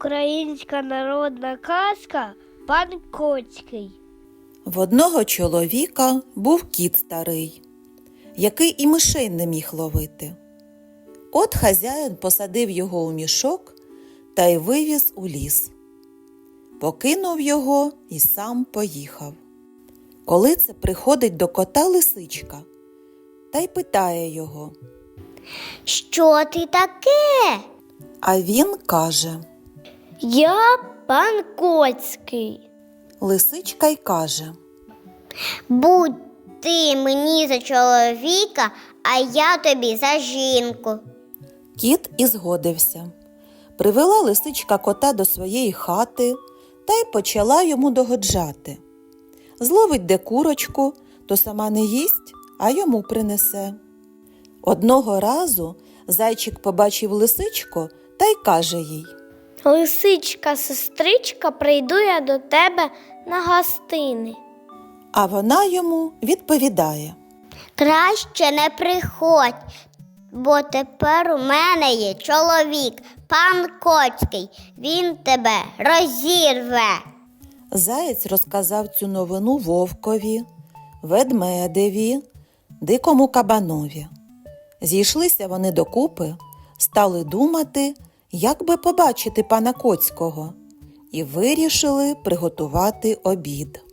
Українська народна казка Пан Коцький. В одного чоловіка був кіт старий, який і мишей не міг ловити. От хазяїн посадив його у мішок та й вивіз у ліс. Покинув його і сам поїхав. Коли це приходить до кота лисичка та й питає його, Що ти таке? а він каже: Я пан Коцький. Лисичка й каже: Будь ти мені за чоловіка, а я тобі за жінку. Кіт і згодився. Привела лисичка кота до своєї хати та й почала йому догоджати. Зловить де курочку, то сама не їсть, а йому принесе. Одного разу зайчик побачив лисичку та й каже їй Лисичка, сестричка, прийду я до тебе на гостини. А вона йому відповідає. Краще не приходь, бо тепер у мене є чоловік, пан Коцький. Він тебе розірве. Заєць розказав цю новину вовкові, ведмедеві, дикому кабанові. Зійшлися вони докупи, стали думати, як би побачити пана Коцького, і вирішили приготувати обід.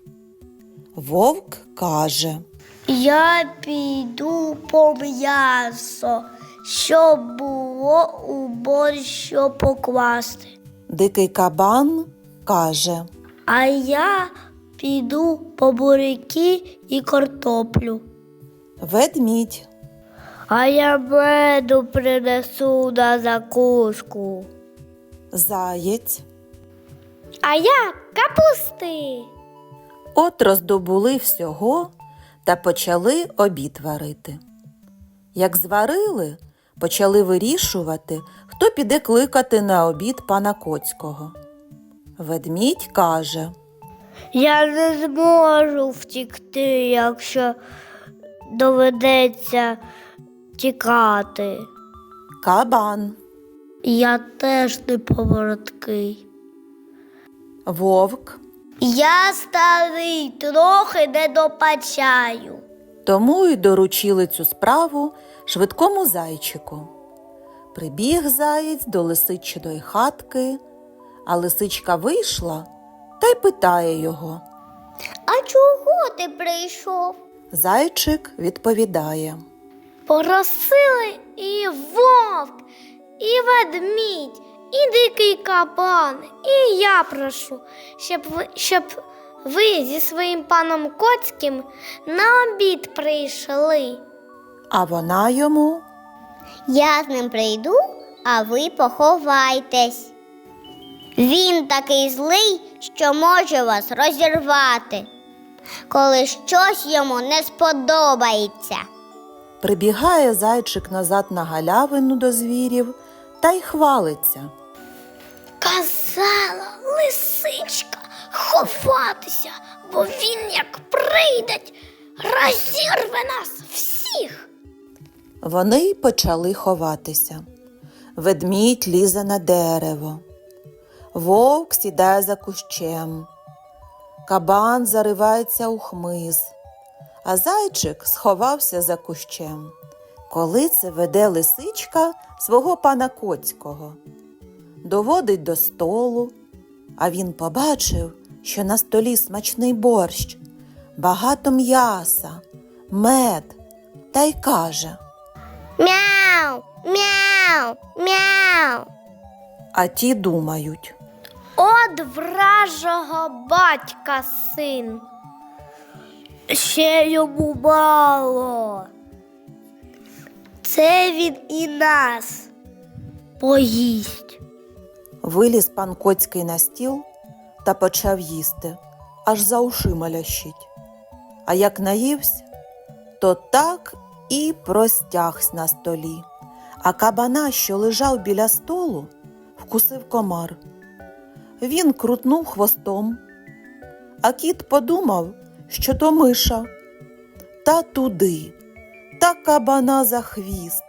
Вовк каже, Я піду по м'ясо, щоб було у борщ покласти. дикий кабан каже, А я піду по буряки і картоплю. ведмідь, А я меду принесу на закуску. заєць. А я капусти. От роздобули всього та почали обід варити. Як зварили, почали вирішувати, хто піде кликати на обід пана Коцького. Ведмідь каже, Я не зможу втікти, якщо доведеться тікати. кабан, Я теж не повороткий. вовк, Я старий, трохи не допачаю. тому й доручили цю справу швидкому зайчику. Прибіг заєць до лисичиної хатки, а лисичка вийшла та й питає його. А чого ти прийшов? Зайчик відповідає. Просили і вовк, і ведмідь, і дикий кабан, і я прошу, щоб ви, щоб ви зі своїм паном Коцьким на обід прийшли. А вона йому Я з ним прийду, а ви поховайтесь. Він такий злий, що може вас розірвати, коли щось йому не сподобається. Прибігає зайчик назад на галявину до звірів та й хвалиться. Казала лисичка ховатися, бо він, як прийде, розірве нас всіх. Вони й почали ховатися. Ведмідь лізе на дерево, вовк сідає за кущем, кабан заривається у хмиз, а зайчик сховався за кущем. Коли це веде лисичка свого пана Коцького, доводить до столу, а він побачив, що на столі смачний борщ, багато м'яса, мед, та й каже. Мяу, мяу, мяу. А ті думають, От вражого батька син. Ще йому мало. Це він і нас поїсть. виліз пан Коцький на стіл та почав їсти, аж за ушима лящить. А як наївсь, то так і простягсь на столі, а кабана, що лежав біля столу, вкусив комар. Він крутнув хвостом, а кіт подумав, що то миша, та туди, та кабана за хвіст.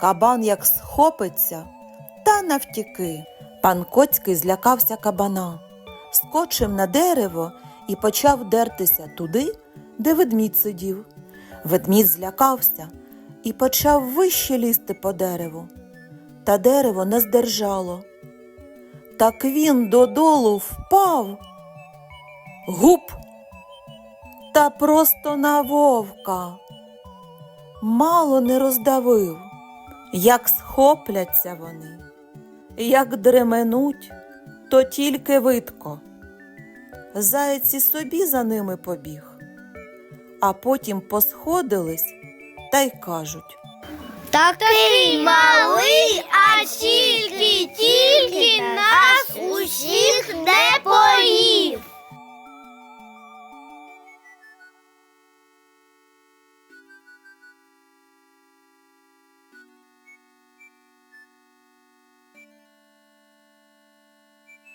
Кабан як схопиться, та навтіки. Пан Коцький злякався кабана, скочив на дерево і почав дертися туди, де ведмідь сидів. Ведмідь злякався і почав вище лізти по дереву. Та дерево не здержало. Так він додолу впав. Гуп! та просто на вовка. Мало не роздавив, як схопляться вони, як дременуть, то тільки видко. Заєць і собі за ними побіг, а потім посходились та й кажуть Такий малий, а тільки тільки нас усіх не поїв.